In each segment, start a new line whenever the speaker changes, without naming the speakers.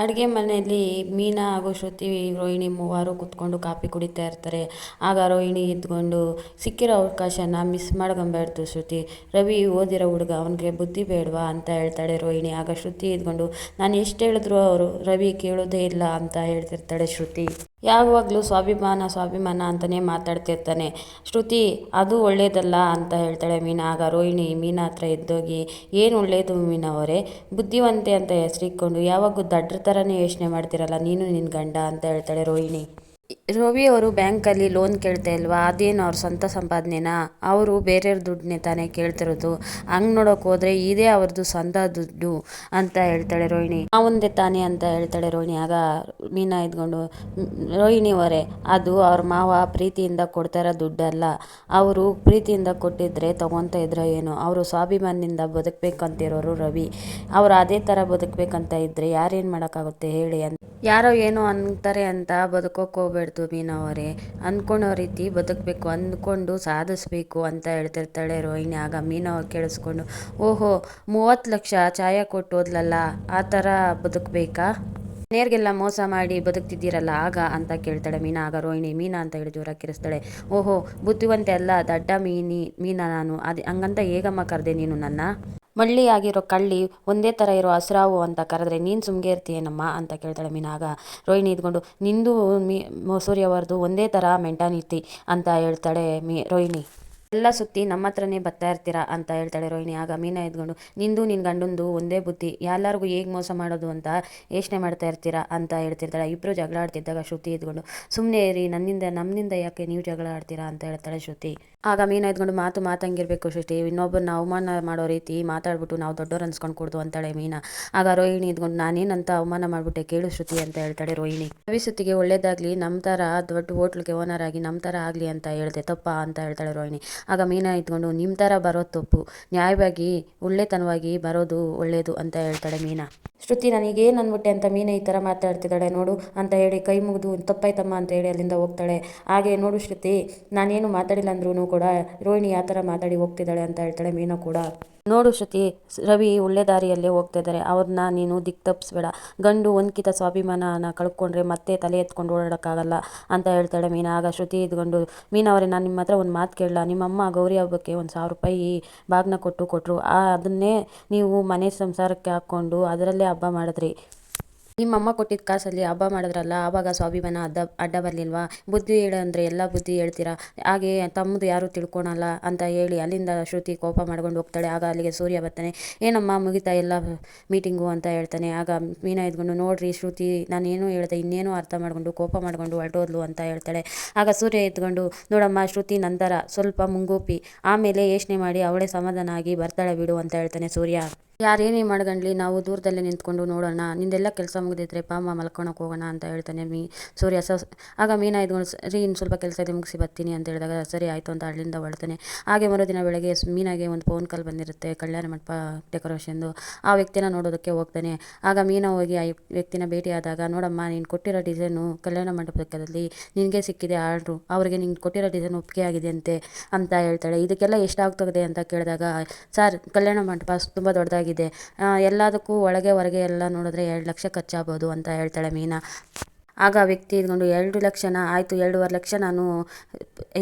ಅಡುಗೆ ಮನೆಯಲ್ಲಿ ಮೀನಾ ಹಾಗೂ ಶ್ರುತಿ ರೋಹಿಣಿ ಮೂವರು ಕೂತ್ಕೊಂಡು ಕಾಫಿ ಕುಡಿತಾ ಇರ್ತಾರೆ. ಆಗ ರೋಹಿಣಿ ಎದ್ಕೊಂಡು ಸಿಕ್ಕಿರೋ ಅವಕಾಶನ ಮಿಸ್ ಮಾಡ್ಕೊಂಬಾರ್ದು ಶ್ರುತಿ. ರವಿ ಓದಿರೋ ಹುಡುಗ, ಅವನಿಗೆ ಬುದ್ಧಿ ಬೇಡವಾ? ಅಂತ ಹೇಳ್ತಾಳೆ ರೋಹಿಣಿ. ಆಗ ಶ್ರುತಿ ಇದ್ಕೊಂಡು ನಾನು ಎಷ್ಟು ಹೇಳಿದ್ರು ಅವರು, ರವಿ ಕೇಳೋದೇ ಇಲ್ಲ ಅಂತ ಹೇಳ್ತಿರ್ತಾಳೆ ಶ್ರುತಿ. ಯಾವಾಗಲೂ ಸ್ವಾಭಿಮಾನ ಸ್ವಾಭಿಮಾನ ಅಂತಲೇ ಮಾತಾಡ್ತಿರ್ತಾನೆ. ಶ್ರುತಿ, ಅದು ಒಳ್ಳೇದಲ್ಲ ಅಂತ ಹೇಳ್ತಾಳೆ ಮೀನಾ. ಆಗ ರೋಹಿಣಿ, ಮೀನಾ ಹತ್ರ ಎದ್ದೋಗಿ, ಏನು ಒಳ್ಳೇದು ಮೀನಾ ಅವರೇ? ಬುದ್ಧಿವಂತೆ ಅಂತ ಹೆಸರಿಕೊಂಡು ಯಾವಾಗೂ ದಡ್ರ ಥರನೇ ಯೋಚನೆ ಮಾಡ್ತಿರಲ್ಲ, ನೀನು ನಿನ್ನ ಗಂಡ ಅಂತ ಹೇಳ್ತಾಳೆ ರೋಹಿಣಿ. ರವಿ ಅವರು ಬ್ಯಾಂಕಲ್ಲಿ ಲೋನ್ ಕೇಳ್ತಾ ಇಲ್ವಾ? ಅದೇನು ಅವ್ರ ಸ್ವಂತ ಸಂಪಾದನೆನಾ? ಅವರು ಬೇರೆಯವ್ರ ದುಡ್ಡನ್ನೇ ತಾನೇ ಕೇಳ್ತಿರೋದು. ಹಂಗೆ ನೋಡೋಕೆ ಹೋದರೆ ಇದೇ ಅವ್ರದ್ದು ಸ್ವಂತ ದುಡ್ಡು ಅಂತ ಹೇಳ್ತಾಳೆ ರೋಹಿಣಿ. ಅವಂದೇ ತಾನೇ ಅಂತ ಹೇಳ್ತಾಳೆ ರೋಹಿಣಿ. ಆಗ ಮೀನಾ ಇದ್ಕೊಂಡು, ರೋಹಿಣಿ ಅವರೇ, ಅದು ಅವ್ರ ಮಾವ ಪ್ರೀತಿಯಿಂದ ಕೊಡ್ತಾರೋ ದುಡ್ಡಲ್ಲ ಅವರು ಪ್ರೀತಿಯಿಂದ ಕೊಟ್ಟಿದ್ರೆ ತೊಗೊತಾ ಇದ್ರ ಏನು? ಅವರು ಸ್ವಾಭಿಮಾನದಿಂದ ಬದುಕಬೇಕಂತಿರೋರು ರವಿ. ಅವರು ಅದೇ ಥರ ಬದುಕಬೇಕಂತ ಇದ್ದರೆ ಯಾರೇನು ಮಾಡೋಕ್ಕಾಗುತ್ತೆ ಹೇಳಿ ಅಂತ. ಯಾರೋ ಏನೋ ಅಂತಾರೆ ಅಂತ ಬದುಕೋಕೆ ಹೋಗ್ಬೇಡ್ದು ಮೀನವರೇ. ಅಂದ್ಕೊಳೋ ರೀತಿ ಬದುಕಬೇಕು, ಅಂದ್ಕೊಂಡು ಸಾಧಿಸ್ಬೇಕು ಅಂತ ಹೇಳ್ತಿರ್ತಾಳೆ ರೋಹಿಣಿ. ಆಗ ಮೀನವ ಕೇಳಿಸ್ಕೊಂಡು, ಓಹೋ, ಮೂವತ್ತು ಲಕ್ಷ ಚಾಯ ಕೊಟ್ಟು ಹೋದ್ಲಲ್ಲ ಆ ಥರ ಬದುಕಬೇಕಾ? ನೇರ್ಗೆಲ್ಲ ಮೋಸ ಮಾಡಿ ಬದುಕ್ತಿದ್ದೀರಲ್ಲ ಆಗ ಅಂತ ಕೇಳ್ತಾಳೆ ಮೀನಾ. ಆಗ ರೋಹಿಣಿ ಮೀನಾ ಅಂತ ಹೇಳಿ ಜೋರಾಗಿ ಕಿರಿಸ್ತಾಳೆ. ಓಹೋ, ಬುದ್ಧಿವಂತೆ ಅಲ್ಲ ದಡ್ಡ ಮೀನಿ, ಮೀನಾ ನಾನು. ಅದು ಹಂಗಂತ ಹೇಗಮ್ಮ ಕರೆದೆ ನೀನು ನನ್ನ? ಮಳ್ಳಿ ಆಗಿರೋ ಕಳ್ಳಿ ಒಂದೇ ಥರ ಇರೋ ಹಸ್ರಾವು ಅಂತ ಕರೆದ್ರೆ ನೀನು ಸುಮ್ಗೆ ಇರ್ತೀಯೇನಮ್ಮ ಅಂತ ಕೇಳ್ತಾಳೆ ಮೀನಾಗ. ರೋಹಿಣಿ ಇದ್ಕೊಂಡು, ನಿಂದು ಮೀ ಸೂರ್ಯವರ್ದು ಒಂದೇ ಥರ ಮೆಂಟಾನಿತಿ ಅಂತ ಹೇಳ್ತಾಳೆ ಮೀ, ರೋಹಿಣಿ. ಎಲ್ಲ ಸುತ್ತಿ ನಮ್ಮ ಹತ್ರನೇ ಬರ್ತಾ ಇರ್ತೀರಾ ಅಂತ ಹೇಳ್ತಾಳೆ ರೋಹಿಣಿ. ಆಗ ಮೀನ ಎದ್ಕೊಂಡು ನಿಂದು ನಿನ್ನ ಗಂಡಂದು ಒಂದೇ ಬುದ್ಧಿ. ಎಲ್ಲರಿಗೂ ಹೇಗೆ ಮೋಸ ಮಾಡೋದು ಅಂತ ಯೋಚನೆ ಮಾಡ್ತಾ ಇರ್ತೀರಾ ಅಂತ ಹೇಳ್ತಿರ್ತಾಳೆ. ಇಬ್ಬರು ಜಗಳ ಆಡ್ತಿದ್ದಾಗ ಶ್ರುತಿ ಎದ್ಕೊಂಡು ಸುಮ್ಮನೆ ಇರಿ, ನನ್ನಿಂದ ನಮ್ಮಿಂದ ಯಾಕೆ ನೀವು ಜಗಳ ಆಡ್ತೀರಾ ಅಂತ ಹೇಳ್ತಾಳೆ ಶ್ರುತಿ. ಆಗ ಮೀನ ಇದ್ಕೊಂಡು ಮಾತು ಮಾತಂಗಿರ್ಬೇಕು ಶ್ರುತಿ ಇನ್ನೊಬ್ಬರನ್ನ ಅವಮಾನ ಮಾಡೋ ರೀತಿ ಮಾತಾಡ್ಬಿಟ್ಟು ನಾವು ದೊಡ್ಡವ್ರು ಅನ್ಸ್ಕೊಂಡು ಕೊಡ್ದು ಅಂತಾಳೆ ಮೀನಾ. ಆಗ ರೋಹಿಣಿ ಇದ್ಕೊಂಡು ನಾನೇನಂತ ಅವಮಾನ ಮಾಡ್ಬಿಟ್ಟೆ ಕೇಳು ಶ್ರುತಿ ಅಂತ ಹೇಳ್ತಾಳೆ ರೋಹಿಣಿ. ಭವಿಷ್ಯತ್ತಿಗೆ ಒಳ್ಳೇದಾಗ್ಲಿ ನಮ್ಮ ಥರ ದೊಡ್ಡ ಹೋಟ್ಲಿಗೆ ಓನರ್ ಆಗಿ ನಮ್ಮ ಥರ ಆಗಲಿ ಅಂತ ಹೇಳಿದೆ, ತಪ್ಪ ಅಂತ ಹೇಳ್ತಾಳೆ ರೋಹಿಣಿ. ಆಗ ಮೀನಾ ಇದ್ಕೊಂಡು ನಿಮ್ಮ ಥರ ಬರೋದು ತಪ್ಪು. ನ್ಯಾಯವಾಗಿ, ಒಳ್ಳೆತನವಾಗಿ ಬರೋದು ಒಳ್ಳೆಯದು ಅಂತ ಹೇಳ್ತಾಳೆ ಮೀನಾ. ಶ್ರುತಿ ನನಗೇನು ಅಂದ್ಬಿಟ್ಟೆ ಅಂತ ಮೀನ ಈ ಥರ ಮಾತಾಡ್ತಿದ್ದಾಳೆ ನೋಡು ಅಂತ ಹೇಳಿ ಕೈ ಮುಗಿದು, ತಪ್ಪಾಯ್ತಮ್ಮ ಅಂತ ಹೇಳಿ ಅಲ್ಲಿಂದ ಹೋಗ್ತಾಳೆ. ಹಾಗೆ ನೋಡು ಶ್ರುತಿ ನಾನೇನು ಮಾತಾಡಿಲ್ಲ ಅಂದ್ರೂ ಕೂಡ ರೋಹಿಣಿ ಯಾವ ಥರ ಮಾತಾಡಿ ಹೋಗ್ತಿದ್ದಾಳೆ ಅಂತ ಹೇಳ್ತಾಳೆ ಮೀನಾ ಕೂಡ. ನೋಡು ಶ್ರುತಿ ರವಿ ಒಳ್ಳೆ ದಾರಿಯಲ್ಲೇ ಹೋಗ್ತಾ ಇದ್ದಾರೆ. ಅವ್ರನ್ನ ನೀನು ದಿಕ್ ತಪ್ಪಿಸ್ಬೇಡ. ಗಂಡು ಒಂದ್ಕಿತ ಸ್ವಾಭಿಮಾನನ ಕಳ್ಕೊಂಡ್ರೆ ಮತ್ತೆ ತಲೆ ಎತ್ಕೊಂಡು ಓಡಾಡೋಕ್ಕಾಗಲ್ಲ ಅಂತ ಹೇಳ್ತಾಳೆ ಮೀನಾ. ಆಗ ಶ್ರುತಿ ಇದ್ಕೊಂಡು ಮೀನಾ ಅವರೇ, ನಾನು ನಿಮ್ಮ ಹತ್ರ ಒಂದು ಮಾತು ಕೇಳಲ್ಲ ನಿಮ್ಮಮ್ಮ ಗೌರಿ ಹಬ್ಬಕ್ಕೆ ಒಂದು ಸಾವಿರ ರೂಪಾಯಿ ಬಾಗ್ನ ಕೊಟ್ಟು ಕೊಟ್ಟರು ಆ ಅದನ್ನೇ ನೀವು ಮನೆ ಸಂಸಾರಕ್ಕೆ ಹಾಕ್ಕೊಂಡು ಅದರಲ್ಲೇ ಹಬ್ಬ ಮಾಡಿದ್ರಿ. ನಿಮ್ಮಮ್ಮ ಕೊಟ್ಟಿದ್ದ ಕಾಸಲ್ಲಿ ಹಬ್ಬ ಮಾಡಿದ್ರಲ್ಲ, ಆವಾಗ ಸ್ವಾಭಿಮಾನ ಅಡ್ಡ ಅಡ್ಡ ಬರಲಿಲ್ವಾ? ಬುದ್ಧಿ ಹೇಳು ಅಂದರೆ ಎಲ್ಲ ಬುದ್ಧಿ ಹೇಳ್ತೀರಾ? ಹಾಗೆ ತಮ್ಮದು ಯಾರೂ ತಿಳ್ಕೊಳಲ್ಲ ಅಂತ ಹೇಳಿ ಅಲ್ಲಿಂದ ಶ್ರುತಿ ಕೋಪ ಮಾಡ್ಕೊಂಡು ಹೋಗ್ತಾಳೆ. ಆಗ ಅಲ್ಲಿಗೆ ಸೂರ್ಯ ಬರ್ತಾನೆ. ಏನಮ್ಮ ಮುಗಿತಾ ಎಲ್ಲ ಮೀಟಿಂಗು ಅಂತ ಹೇಳ್ತಾನೆ. ಆಗ ಮೀನಾ ಇದ್ಕೊಂಡು ನೋಡ್ರಿ ಶ್ರುತಿ ನಾನೇನು ಹೇಳ್ದೆ, ಇನ್ನೇನು ಅರ್ಥ ಮಾಡ್ಕೊಂಡು, ಕೋಪ ಮಾಡ್ಕೊಂಡು ಹೊರಟೋದ್ಲು ಅಂತ ಹೇಳ್ತಾಳೆ. ಆಗ ಸೂರ್ಯ ಎತ್ಕೊಂಡು, ನೋಡಮ್ಮ ಶ್ರುತಿ ನಂತರ ಸ್ವಲ್ಪ ಮುಂಗೂಪಿ, ಆಮೇಲೆ ಯೋಚನೆ ಮಾಡಿ ಅವಳೇ ಸಮಾಧಾನ ಆಗಿ ಬರ್ತಾಳೆ ಬಿಡು ಅಂತ ಹೇಳ್ತಾನೆ ಸೂರ್ಯ. ಯಾರೇನೇ ಮಾಡ್ಗಂಡ್ಲಿ ನಾವು ದೂರದಲ್ಲೇ ನಿಂತ್ಕೊಂಡು ನೋಡೋಣ, ನಿಂದೆಲ್ಲ ಕೆಲಸ ಮುಗಿದಿದ್ರೆ ಪಾಮ ಮಲ್ಕೊಳಕ್ಕೆ ಹೋಗೋಣ ಅಂತ ಹೇಳ್ತಾನೆ ಮೀ. ಸೂರ್ಯ ಸ ಆಗ ಮೀನಾ ಇದ್ಕೊಂಡು ಸರಿ ಇನ್ನು ಸ್ವಲ್ಪ ಕೆಲಸ ಇದೆ ಮುಗಿಸಿ ಬರ್ತೀನಿ ಅಂತ ಹೇಳಿದಾಗ ಸರಿ ಆಯಿತು ಅಂತ ಅಲ್ಲಿಂದ ಹೊಳ್ತಾನೆ ಹಾಗೆ ಮರುದಿನ ಬೆಳಗ್ಗೆ ಮೀನಾಗೆ ಒಂದು ಫೋನ್ ಕಾಲ್ ಬಂದಿರುತ್ತೆ ಕಲ್ಯಾಣ ಮಂಟಪ ಡೆಕೋರೇಷನ್ದು ಆ ವ್ಯಕ್ತಿನ ನೋಡೋದಕ್ಕೆ ಹೋಗ್ತಾನೆ. ಆಗ ಮೀನಾ ಹೋಗಿ ಆ ವ್ಯಕ್ತಿನ ಭೇಟಿಯಾದಾಗ, ನೋಡಮ್ಮ ನೀನು ಕೊಟ್ಟಿರೋ ಡಿಸೈನು ಕಲ್ಯಾಣ ಮಂಟಪದಲ್ಲಿ ನಿನಗೆ ಸಿಕ್ಕಿದೆ ಆರ್ಡ್ರು, ಅವರಿಗೆ ನಿಂಗೆ ಕೊಟ್ಟಿರೋ ಡಿಸೈನ್ ಒಪ್ಪಿಗೆ ಆಗಿದೆ ಅಂತೆ ಅಂತ ಹೇಳ್ತಾಳೆ. ಇದಕ್ಕೆಲ್ಲ ಎಷ್ಟಾಗ್ತದೆ ಅಂತ ಕೇಳಿದಾಗ, ಸರ್, ಕಲ್ಯಾಣ ಮಂಟಪ ತುಂಬ ದೊಡ್ಡದಾಗಿ ಆಗಿದೆ. ಎಲ್ಲದಕ್ಕೂ ಒಳಗೆ ಹೊರಗೆ ಎಲ್ಲ ನೋಡಿದ್ರೆ ಎರಡು ಲಕ್ಷ ಖರ್ಚಾಗ್ಬೋದು ಅಂತ ಹೇಳ್ತಾಳೆ ಮೀನಾ. ಆಗ ವ್ಯಕ್ತಿ ಇದ್ಕೊಂಡು, ಎರಡು ಲಕ್ಷನ? ಆಯಿತು, ಎರಡೂವರೆ ಲಕ್ಷ ನಾನು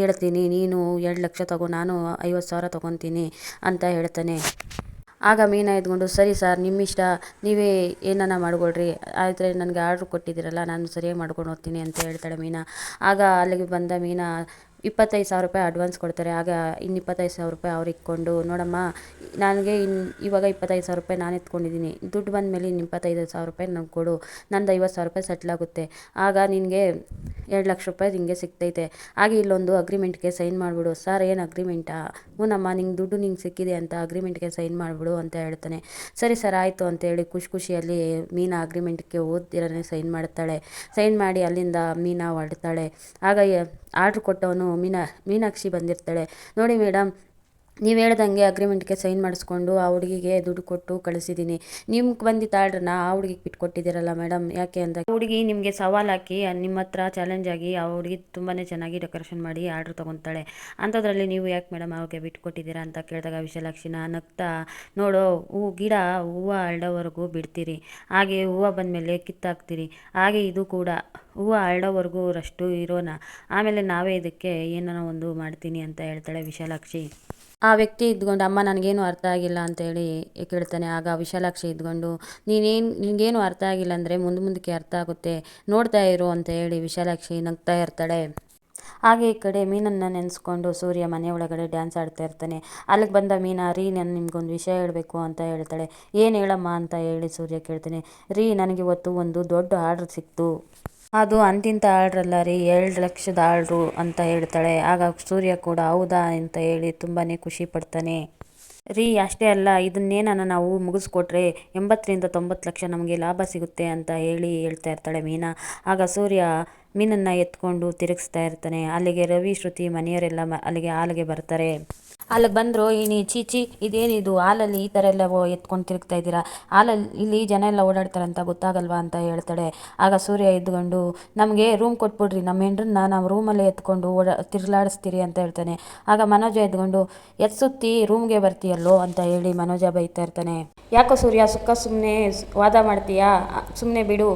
ಹೇಳ್ತೀನಿ. ನೀನು ಎರಡು ಲಕ್ಷ ತಗೋ, ನಾನು ಐವತ್ತು ಸಾವಿರ ತೊಗೊತೀನಿ ಅಂತ ಹೇಳ್ತಾನೆ. ಆಗ ಮೀನಾ ಇದ್ಕೊಂಡು, ಸರಿ ಸರ್, ನಿಮ್ಮಿಷ್ಟ. ನೀವೇ ಏನನ್ನ ಮಾಡ್ಕೊಳ್ರಿ. ಆದರೆ ನನಗೆ ಆರ್ಡ್ರ್ ಕೊಟ್ಟಿದ್ದೀರಲ್ಲ, ನಾನು ಸರಿಯಾಗಿ ಮಾಡ್ಕೊಂಡು ಹೋಗ್ತೀನಿ ಅಂತ ಹೇಳ್ತಾಳೆ ಮೀನಾ. ಆಗ ಅಲ್ಲಿಗೆ ಬಂದ ಮೀನಾ ಇಪ್ಪತ್ತೈದು ಸಾವಿರ ರೂಪಾಯಿ ಅಡ್ವಾನ್ಸ್ ಕೊಡ್ತಾರೆ. ಆಗ ಇನ್ನು ಇಪ್ಪತ್ತೈದು ಸಾವಿರ ರೂಪಾಯಿ ಅವ್ರು ಇಟ್ಕೊಂಡು, ನೋಡಮ್ಮ, ನನಗೆ ಇನ್ನು ಇವಾಗ ಇಪ್ಪತ್ತೈದು ಸಾವಿರ ರೂಪಾಯಿ ನಾನು ಎತ್ಕೊಂಡಿದ್ದೀನಿ. ದುಡ್ಡು ಬಂದ ಮೇಲೆ ಇನ್ನು ಇಪ್ಪತ್ತೈದು ಸಾವಿರ ರೂಪಾಯಿ ನಂಗೆ ಕೊಡು. ನಂದು ಐವತ್ತು ಸಾವಿರ ರೂಪಾಯಿ ಸೆಟ್ಲಾಗುತ್ತೆ ಆಗ ನಿನಗೆ ಎರಡು ಲಕ್ಷ ರೂಪಾಯಿ ನಿಂಗೆ ಸಿಗ್ತೈತೆ. ಹಾಗೆ ಇಲ್ಲೊಂದು ಅಗ್ರಿಮೆಂಟ್ಗೆ ಸೈನ್ ಮಾಡಿಬಿಡು. ಸರ್, ಏನು ಅಗ್ರಿಮೆಂಟಾ ಹ್ಞೂನಮ್ಮ ನಿಂಗೆ ದುಡ್ಡು ನಿಂಗೆ ಸಿಕ್ಕಿದೆ ಅಂತ ಅಗ್ರಿಮೆಂಟ್ಗೆ ಸೈನ್ ಮಾಡಿಬಿಡು ಅಂತ ಹೇಳ್ತಾನೆ. ಸರಿ ಸರ್ ಆಯಿತು ಅಂತೇಳಿ ಖುಷಿ ಖುಷಿಯಲ್ಲಿ ಮೀನಾ ಅಗ್ರಿಮೆಂಟ್ಗೆ ಓದ್ತಿರನೇ ಸೈನ್ ಮಾಡ್ತಾಳೆ. ಸೈನ್ ಮಾಡಿ ಅಲ್ಲಿಂದ ಮೀನಾ ಹೊರಡ್ತಾಳೆ. ಆಗ ಆರ್ಡ್ರ್ ಕೊಟ್ಟವನು ಮೀನಾ, ಮೀನಾಕ್ಷಿ ಬಂದಿರ್ತಾಳೆ. ನೋಡಿ ಮೇಡಮ್ ನೀವು ಹೇಳ್ದಂಗೆ ಅಗ್ರಿಮೆಂಟ್ಗೆ ಸೈನ್ ಮಾಡಿಸ್ಕೊಂಡು ಆ ಹುಡುಗಿಗೆ ದುಡ್ಡು ಕೊಟ್ಟು ಕಳಿಸಿದ್ದೀನಿ ನಿಮ್ಗೆ ಬಂದಿದ್ದ ಆರ್ಡ್ರನ್ನ ಆ ಹುಡುಗಿಗೆ ಬಿಟ್ಕೊಟ್ಟಿದ್ದೀರಲ್ಲ ಮೇಡಮ್ ಯಾಕೆ ಅಂತ ಹುಡುಗಿ ನಿಮಗೆ ಸವಾಲು ಹಾಕಿ, ನಿಮ್ಮ ಹತ್ರ ಚಾಲೆಂಜ್ ಆಗಿ ಆ ಹುಡುಗಿ ತುಂಬಾ ಚೆನ್ನಾಗಿ ಡೆಕೋರೇಷನ್ ಮಾಡಿ ಆರ್ಡ್ರ್ ತೊಗೊತಾಳೆ. ಅಂಥದ್ರಲ್ಲಿ ನೀವು ಯಾಕೆ ಮೇಡಮ್ ಅವ್ರಿಗೆ ಬಿಟ್ಕೊಟ್ಟಿದ್ದೀರಾ ಅಂತ ಕೇಳಿದಾಗ ವಿಶಾಲಾಕ್ಷಿನ ನಗ್ತಾ, ನೋಡು, ಹೂ, ಗಿಡ, ಹೂವು ಅರಳೋವರೆಗೂ ಬಿಡ್ತೀರಿ. ಹಾಗೆ ಹೂವು ಬಂದಮೇಲೆ ಕಿತ್ತಾಕ್ತೀರಿ. ಹಾಗೆ ಇದು ಕೂಡ. ಹೂವು ಅರಳೋವರೆಗೂ ಅಷ್ಟು ಇರೋಣ ಆಮೇಲೆ ನಾವೇ ಇದಕ್ಕೆ ಏನೋ ಒಂದು ಮಾಡ್ತೀನಿ ಅಂತ ಹೇಳ್ತಾಳೆ ವಿಶಾಲಾಕ್ಷಿ. ಆ ವ್ಯಕ್ತಿ ಇದ್ಕೊಂಡು ಅಮ್ಮ, ನನಗೇನು ಅರ್ಥ ಆಗಿಲ್ಲ ಅಂತೇಳಿ ಕೇಳ್ತಾನೆ. ಆಗ ವಿಶಾಲಾಕ್ಷಿ ಇದ್ಕೊಂಡು ನೀನೇನು, ನಿನಗೇನು ಅರ್ಥ ಆಗಿಲ್ಲ ಅಂದರೆ ಮುಂದೆ ಮುಂದಕ್ಕೆ ಅರ್ಥ ಆಗುತ್ತೆ. ನೋಡ್ತಾ ಇರು ಅಂತ ಹೇಳಿ ವಿಶಾಲಾಕ್ಷಿ ನಗ್ತಾ ಇರ್ತಾಳೆ. ಹಾಗೆ ಈ ಕಡೆ ಮೀನನ್ನು ನೆನೆಸ್ಕೊಂಡು ಸೂರ್ಯ ಮನೆ ಒಳಗಡೆ ಡ್ಯಾನ್ಸ್ ಆಡ್ತಾ ಇರ್ತಾನೆ. ಅಲ್ಲಿಗೆ ಬಂದ ಮೀನಾ, ರೀ, ನಾನು ನಿಮ್ಗೊಂದು ವಿಷಯ ಹೇಳಬೇಕು ಅಂತ ಹೇಳ್ತಾಳೆ. ಏನು ಹೇಳಮ್ಮ ಅಂತ ಹೇಳಿ ಸೂರ್ಯ ಕೇಳ್ತಾನೆ. ರೀ, ನನಗೆ ಇವತ್ತು ಒಂದು ದೊಡ್ಡ ಆರ್ಡ್ರ್ ಸಿಕ್ತು. ಅದು ಅಂತಿಂತ ಆರ್ಡ್ರಲ್ಲ ರೀ, ಎರಡು ಲಕ್ಷದ ಆರ್ಡ್ರು ಅಂತ ಹೇಳ್ತಾಳೆ. ಆಗ ಸೂರ್ಯ ಕೂಡ, ಹೌದಾ ಅಂತ ಹೇಳಿ ತುಂಬಾ ಖುಷಿ ಪಡ್ತಾನೆ. ರೀ, ಅಷ್ಟೇ ಅಲ್ಲ ಇದನ್ನೇನಾನ ನಾವು ಮುಗಿಸ್ಕೊಟ್ರೆ ಎಂಬತ್ತರಿಂದ ತೊಂಬತ್ತು ಲಕ್ಷ ನಮಗೆ ಲಾಭ ಸಿಗುತ್ತೆ ಅಂತ ಹೇಳಿ ಹೇಳ್ತಾ ಇರ್ತಾಳೆ ಮೀನಾ. ಆಗ ಸೂರ್ಯ ಮೀನನ್ನು ಎತ್ಕೊಂಡು ತಿರುಗಿಸ್ತಾ ಇರ್ತಾನೆ. ಅಲ್ಲಿಗೆ ರವಿ, ಶ್ರುತಿ, ಮನೆಯವರೆಲ್ಲ ಅಲ್ಲಿಗೆ ಹಾಲಿಗೆ ಬರ್ತಾರೆ. ಅಲ್ಲಿಗೆ ಬಂದರು ಇನಿ ಚೀಚಿ ಇದೇನಿದು ಹಾಲಲ್ಲಿ ಈ ಥರ ಎಲ್ಲ ಎತ್ಕೊಂಡು ತಿರುಗ್ತಾ ಇದ್ದೀರಾ? ಹಾಲಲ್ಲಿ ಇಲ್ಲಿ ಜನ ಎಲ್ಲ ಓಡಾಡ್ತಾರಂತ ಗೊತ್ತಾಗಲ್ವಾ? ಅಂತ ಹೇಳ್ತಾಳೆ. ಆಗ ಸೂರ್ಯ ಎದ್ಕೊಂಡು ನಮಗೆ ರೂಮ್ ಕೊಟ್ಬಿಡ್ರಿ, ನಮ್ಮ ಹೆಂಡ್ರನ್ನ ನಾವು ರೂಮಲ್ಲೇ ಎತ್ಕೊಂಡು ಓಡಾ ತಿರುಗಾಡಿಸ್ತೀರಿ ಅಂತ ಹೇಳ್ತಾನೆ. ಆಗ ಮನೋಜ ಎದ್ಕೊಂಡು ಎತ್ಸುತ್ತಿ ರೂಮ್ಗೆ ಬರ್ತೀಯಲ್ಲೋ? ಅಂತ ಹೇಳಿ ಮನೋಜ ಬೈತಾ ಇರ್ತಾನೆ. ಯಾಕೋ ಸೂರ್ಯ, ಸುಕ್ಕ ಸುಮ್ಮನೆ ವಾದ ಮಾಡ್ತೀಯಾ? ಸುಮ್ಮನೆ ಬಿಡು.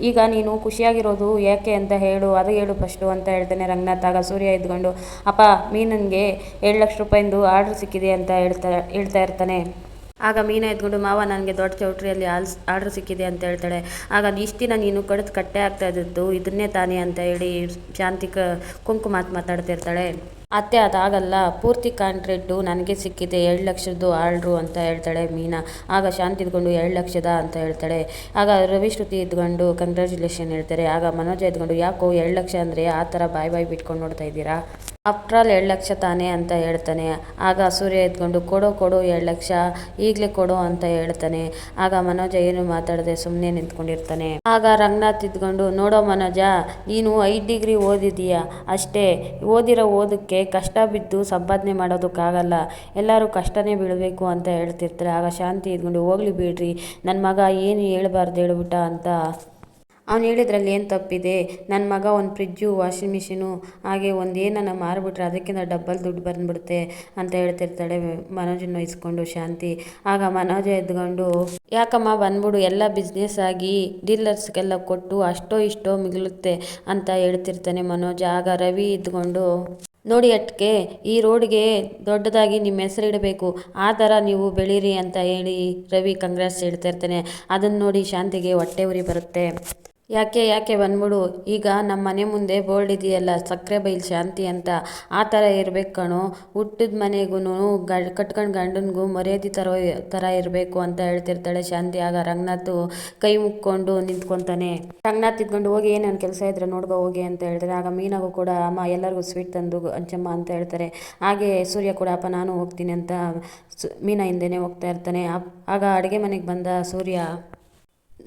ಈಗ ನೀನು ಖುಷಿಯಾಗಿರೋದು ಯಾಕೆ ಅಂತ ಹೇಳು, ಅದು ಹೇಳು ಫಸ್ಟು ಅಂತ ಹೇಳ್ತಾನೆ ರಂಗನಾಥ್. ಆಗ ಸೂರ್ಯ ಇದ್ಕೊಂಡು ಅಪ್ಪ, ಮೀನನ್ಗೆ ಏಳು ಲಕ್ಷ ರೂಪಾಯಿಂದು ಆರ್ಡ್ರ್ ಸಿಕ್ಕಿದೆ ಅಂತ ಹೇಳ್ತಾ ಹೇಳ್ತಾ ಇರ್ತಾನೆ. ಆಗ ಮೀನ ಎದ್ಕೊಂಡು ಮಾವ ನನಗೆ ದೊಡ್ಡ ಚೌಟ್ರಿಯಲ್ಲಿ ಆಲ್ಸ್ ಆರ್ಡ್ರ್ ಸಿಕ್ಕಿದೆ ಅಂತ ಹೇಳ್ತಾಳೆ. ಆಗ ಇಷ್ಟು ದಿನ ನೀನು ಕಡಿದು ಕಟ್ಟೆ ಆಗ್ತಾ ಇದ್ದದ್ದು, ಇದನ್ನೇ ತಾನೇ ಅಂತ ಹೇಳಿ ಶಾಂತಿಕ ಕುಂಕು ಮಾತು ಮಾತಾಡ್ತಿರ್ತಾಳೆ ಅತ್ತೆ ಅದಾಗಲ್ಲ, ಪೂರ್ತಿ ಕಾಂಟ್ರೆಕ್ಟು ನನಗೆ ಸಿಕ್ಕಿದೆ, ಎರಡು ಲಕ್ಷದ್ದು ಆರ್ಡ್ರು ಅಂತ ಹೇಳ್ತಾಳೆ ಮೀನಾ. ಆಗ ಶಾಂತಿ ಇದ್ಕೊಂಡು, ಎರಡು ಲಕ್ಷದ ಅಂತ ಹೇಳ್ತಾಳೆ. ಆಗ ರವಿಶ್ರುತಿ ಇದ್ಕೊಂಡು ಕಂಗ್ರ್ಯಾಚುಲೇಷನ್ ಹೇಳ್ತಾರೆ. ಆಗ ಮನೋಜ ಇದ್ಕೊಂಡು, ಯಾಕೋ ಎರಡು ಲಕ್ಷ ಅಂದರೆ ಆ ಥರ ಬಾಯ್ ಬಾಯ್ ಬಿಟ್ಕೊಂಡು ನೋಡ್ತಾ ಇದ್ದೀರಾ? ಆಫ್ಟರ್ ಆಲ್ ಎರಡು ಲಕ್ಷ ತಾನೇ ಅಂತ ಹೇಳ್ತಾನೆ. ಆಗ ಸೂರ್ಯ ಎದ್ಕೊಂಡು, ಕೊಡೋ, ಕೊಡು, ಎರಡು ಲಕ್ಷ, ಈಗಲೇ ಕೊಡು ಅಂತ ಹೇಳ್ತಾನೆ. ಆಗ ಮನೋಜ ಏನು ಮಾತಾಡದೆ ಸುಮ್ಮನೆ ನಿಂತ್ಕೊಂಡಿರ್ತಾನೆ. ಆಗ ರಂಗನಾಥ್ ಇದ್ಕೊಂಡು ನೋಡೋ ಮನೋಜ, ನೀನು ಐದು ಡಿಗ್ರಿ ಓದಿದೀಯ? ಅಷ್ಟೇ, ಓದಿರೋ ಓದಕ್ಕೆ ಕಷ್ಟ ಬಿದ್ದು ಸಂಪಾದನೆ ಮಾಡೋದಕ್ಕಾಗಲ್ಲ. ಎಲ್ಲರೂ ಕಷ್ಟನೇ ಬೀಳಬೇಕು ಅಂತ ಹೇಳ್ತಿರ್ತಾರೆ. ಆಗ ಶಾಂತಿ ಇದ್ಕೊಂಡು ಹೋಗ್ಲಿ ಬಿಡ್ರಿ ನನ್ನ ಮಗ ಏನು ಹೇಳ್ಬಾರ್ದು ಹೇಳ್ಬಿಟ್ಟ ಅಂತ ಅವ್ನು ಹೇಳಿದ್ರಲ್ಲಿ ಏನು ತಪ್ಪಿದೆ? ನನ್ನ ಮಗ ಒಂದು ಫ್ರಿಜ್ಜು ವಾಷಿಂಗ್ ಮಿಷಿನು ಹಾಗೆ ಒಂದು ಏನನ್ನು ಮಾರಿಬಿಟ್ರೆ ಅದಕ್ಕಿಂತ ಡಬ್ಬಲ್ ದುಡ್ಡು ಬಂದುಬಿಡುತ್ತೆ ಅಂತ ಹೇಳ್ತಿರ್ತಾಳೆ ಮನೋಜನ್ನು ಇಸ್ಕೊಂಡು ಶಾಂತಿ. ಆಗ ಮನೋಜ ಎದ್ಕೊಂಡು, ಯಾಕಮ್ಮ ಬಂದ್ಬಿಡು, ಎಲ್ಲ ಬಿಸ್ನೆಸ್ ಆಗಿ ಡೀಲರ್ಸ್ಗೆಲ್ಲ ಕೊಟ್ಟು ಅಷ್ಟೋ ಇಷ್ಟೋ ಮಿಗಿಲುತ್ತೆ ಅಂತ ಹೇಳ್ತಿರ್ತಾನೆ ಮನೋಜ. ಆಗ ರವಿ ಇದ್ಕೊಂಡು ನೋಡಿ ಅಟ್ಕೆ, ಈ ರೋಡ್ಗೆ ದೊಡ್ಡದಾಗಿ ನಿಮ್ಮ ಹೆಸರು ಇಡಬೇಕು ಆ ಥರ ನೀವು ಬೆಳೀರಿ ಅಂತ ಹೇಳಿ ರವಿ ಕಾಂಗ್ರೆಸ್ ಹೇಳ್ತಾ ಇರ್ತಾನೆ ಅದನ್ನು ನೋಡಿ ಶಾಂತಿಗೆ ಹೊಟ್ಟೆ ಉರಿ ಬರುತ್ತೆ. ಯಾಕೆ ಯಾಕೆ ಬಂದ್ಬಿಡು? ಈಗ ನಮ್ಮ ಮನೆ ಮುಂದೆ ಬೋರ್ಡ್ ಇದೆಯಲ್ಲ ಸಕ್ಕರೆ ಬೈಲ್ ಶಾಂತಿ ಅಂತ. ಆ ಥರ ಇರಬೇಕು ಕಣೋ. ಹುಟ್ಟಿದ ಮನೆಗೂ ಗ ಕಟ್ಕೊಂಡು ಗಂಡನಿಗೂ ಮರ್ಯಾದೆ ಥರ ಥರ ಇರಬೇಕು ಅಂತ ಹೇಳ್ತಿರ್ತಾಳೆ ಶಾಂತಿ. ಆಗ ರಂಗನಾಥ್ ಕೈ ಮುಕ್ಕೊಂಡು ನಿಂತ್ಕೊತಾನೆ. ರಂಗನಾಥ್ ಇದ್ಕೊಂಡು ಹೋಗಿ, ಏನು ಕೆಲಸ ಇದ್ರೆ ನೋಡ್ಕೊ ಹೋಗಿ ಅಂತ ಹೇಳ್ತಾರೆ. ಆಗ ಮೀನಾಗೂ ಕೂಡ, ಅಮ್ಮ ಎಲ್ಲರಿಗೂ ಸ್ವೀಟ್ ತಂದು ಅಂಚಮ್ಮ ಅಂತ ಹೇಳ್ತಾರೆ. ಹಾಗೆ ಸೂರ್ಯ ಕೂಡ, ಅಪ್ಪ, ನಾನು ಹೋಗ್ತೀನಿ ಅಂತ ಮೀನಾ ಹಿಂದೆನೇ ಹೋಗ್ತಾ ಇರ್ತಾನೆ. ಆಗ ಅಡುಗೆ ಮನೆಗೆ ಬಂದ ಸೂರ್ಯ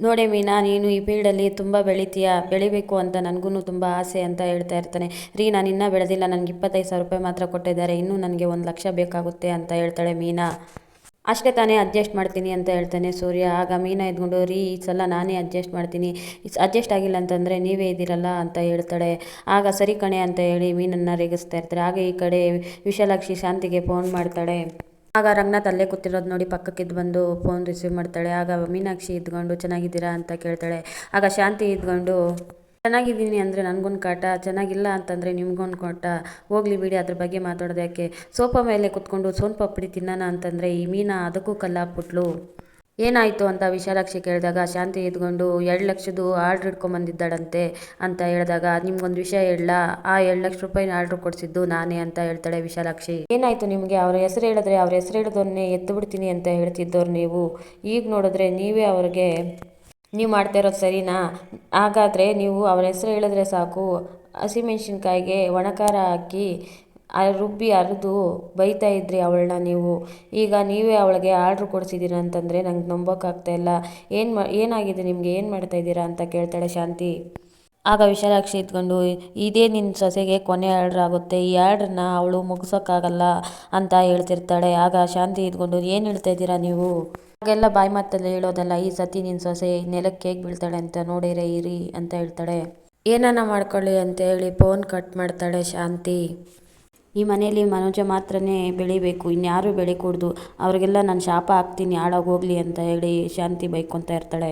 ನೋಡಿ ಮೀನಾ, ನೀನು ಈ ಫೀಲ್ಡಲ್ಲಿ ತುಂಬ ಬೆಳಿತೀಯ, ಬೆಳಿಬೇಕು ಅಂತ ನನಗೂ ತುಂಬ ಆಸೆ ಅಂತ ಹೇಳ್ತಾ ಇರ್ತಾನೆ. ರೀ ನಾನು ಇನ್ನೂ ಬೆಳೆದಿಲ್ಲ, ನನಗೆ ಇಪ್ಪತ್ತೈದು ಸಾವಿರ ರೂಪಾಯಿ ಮಾತ್ರ ಕೊಟ್ಟಿದ್ದಾರೆ, ಇನ್ನೂ ನನಗೆ ಒಂದು ಲಕ್ಷ ಬೇಕಾಗುತ್ತೆ ಅಂತ ಹೇಳ್ತಾಳೆ ಮೀನಾ. ಅಷ್ಟೇ ತಾನೇ ಅಡ್ಜಸ್ಟ್ ಮಾಡ್ತೀನಿ ಅಂತ ಹೇಳ್ತಾನೆ ಸೂರ್ಯ. ಆಗ ಮೀನಾ ಇದ್ಕೊಂಡು ರೀ, ಈ ಸಲ ನಾನೇ ಅಡ್ಜಸ್ಟ್ ಮಾಡ್ತೀನಿ. ಅಡ್ಜಸ್ಟ್ ಆಗಿಲ್ಲ ಅಂತಂದರೆ ನೀವೇ ಇದ್ದೀರಲ್ಲ ಅಂತ ಹೇಳ್ತಾಳೆ. ಆಗ ಸರಿ ಕಣೆ ಅಂತ ಹೇಳಿ ಮೀನನ್ನು ರೇಗಿಸ್ತಾ ಇರ್ತಾರೆ. ಆಗ ಈ ಕಡೆ ವಿಶಾಲಾಕ್ಷಿ ಶಾಂತಿಗೆ ಫೋನ್ ಮಾಡ್ತಾಳೆ. ಆಗ ರಂಗನಾಥ್ ಅಲ್ಲೇ ಕೂತಿರೋದು ನೋಡಿ ಪಕ್ಕಕ್ಕಿದ್ದು ಬಂದು ಫೋನ್ ರಿಸೀವ್ ಮಾಡ್ತಾಳೆ. ಆಗ ಮೀನಾಕ್ಷಿ ಇದ್ಕೊಂಡು, ಚೆನ್ನಾಗಿದ್ದೀರಾ? ಅಂತ ಕೇಳ್ತಾಳೆ. ಆಗ ಶಾಂತಿ ಇದ್ಕೊಂಡು, ಚೆನ್ನಾಗಿದ್ದೀನಿ ಅಂದರೆ ನನಗೊಂದು ಕಾಟ, ಚೆನ್ನಾಗಿಲ್ಲ ಅಂತಂದರೆ ನಿಮ್ಗೊಂದು ಕಾಟ. ಹೋಗ್ಲಿ ಬಿಡಿ, ಅದ್ರ ಬಗ್ಗೆ ಮಾತಾಡೋದು ಯಾಕೆ? ಸೋಫಾ ಮೇಲೆ ಕುತ್ಕೊಂಡು ಸೋನ್ ಪಾಪಡಿ ತಿನ್ನೋಣ ಅಂತಂದರೆ, ಈ ಮೀನಾ ಅದಕ್ಕೂ ಕಲ್ಲಾಕ್ಬಿಟ್ಲು ಏನಾಯಿತು ಅಂತ ವಿಶಾಲಾಕ್ಷಿ ಕೇಳಿದಾಗ, ಶಾಂತಿ ಇದ್ಕೊಂಡು ಎರಡು ಲಕ್ಷದ್ದು ಆರ್ಡ್ರ್ ಇಟ್ಕೊಂಬಂದಿದ್ದಾಳಂತೆ ಅಂತ ಹೇಳಿದಾಗ, ನಿಮ್ಗೊಂದು ವಿಷಯ ಹೇಳಲಾ? ಆ ಎರಡು ಲಕ್ಷ ರೂಪಾಯಿನ ಆರ್ಡ್ರ್ ಕೊಡಿಸಿದ್ದು ನಾನೇ ಅಂತ ಹೇಳ್ತಾಳೆ ವಿಶಾಲಾಕ್ಷಿ. ಏನಾಯಿತು ನಿಮಗೆ? ಅವರ ಹೆಸರು ಹೇಳಿದ್ರೆ ಅವ್ರ ಹೆಸರು ಹೇಳಿದವನ್ನೇ ಎತ್ತು ಬಿಡ್ತೀನಿ ಅಂತ ಹೇಳ್ತಿದ್ದವ್ರು ನೀವು. ಈಗ ನೋಡಿದ್ರೆ ನೀವೇ ಅವ್ರಿಗೆ ನೀವು ಮಾಡ್ತಾ ಇರೋದು ಸರಿನಾ? ಹಾಗಾದರೆ ನೀವು ಅವ್ರ ಹೆಸರು ಹೇಳಿದ್ರೆ ಸಾಕು. ಹಸಿಮೆಣ್ಸಿನ್ಕಾಯಿಗೆ ಒಣಕಾರ ಹಾಕಿ ರುಬ್ಬಿ ಅರೆದು ಬೈತಾ ಇದ್ರಿ ಅವಳನ್ನ ನೀವು. ಈಗ ನೀವೇ ಅವಳಿಗೆ ಆರ್ಡ್ರ್ ಕೊಡಿಸಿದ್ದೀರ ಅಂತಂದರೆ ನಂಗೆ ನಂಬೋಕ್ಕಾಗ್ತಾ ಇಲ್ಲ. ಏನು ಮಾ, ಏನಾಗಿದೆ ನಿಮಗೆ? ಏನು ಮಾಡ್ತಾ ಇದ್ದೀರಾ ಅಂತ ಕೇಳ್ತಾಳೆ ಶಾಂತಿ. ಆಗ ವಿಶಾಲಾಕ್ಷಿ ಇದ್ಕೊಂಡು ಇದೇ ನಿನ್ನ ಸೊಸೆಗೆ ಕೊನೆ ಆರ್ಡ್ರ್ ಆಗುತ್ತೆ. ಈ ಆರ್ಡ್ರನ್ನ ಅವಳು ಮುಗಿಸೋಕ್ಕಾಗಲ್ಲ ಅಂತ ಹೇಳ್ತಿರ್ತಾಳೆ. ಆಗ ಶಾಂತಿ ಇದ್ಕೊಂಡು ಏನು ಹೇಳ್ತಾ ಇದ್ದೀರಾ ನೀವು? ಹಾಗೆಲ್ಲ ಬಾಯಿ ಮಾತಲ್ಲಿ ಹೇಳೋದಲ್ಲ, ಈ ಸತಿ ನಿನ್ನ ಸೊಸೆ ನೆಲಕ್ಕೆ ಹೇಗೆ ಬೀಳ್ತಾಳೆ ಅಂತ ನೋಡಿರೇ ಇರಿ ಅಂತ ಹೇಳ್ತಾಳೆ. ಏನನ್ನ ಮಾಡ್ಕೊಳ್ಳಿ ಅಂತ ಹೇಳಿ ಫೋನ್ ಕಟ್ ಮಾಡ್ತಾಳೆ ಶಾಂತಿ. ಈ ಮನೆಯಲ್ಲಿ ಮನೋಜ ಮಾತ್ರನೇ ಬೆಳಿಬೇಕು, ಇನ್ಯಾರೂ ಬೆಳಿಕೂಡ್ದು. ಅವ್ರಿಗೆಲ್ಲ ನಾನು ಶಾಪ ಹಾಕ್ತೀನಿ ಹಾಳಾಗೋಗ್ಲಿ ಅಂತ ಹೇಳಿ ಶಾಂತಿ ಬೈಕೊತಾ ಇರ್ತಾಳೆ.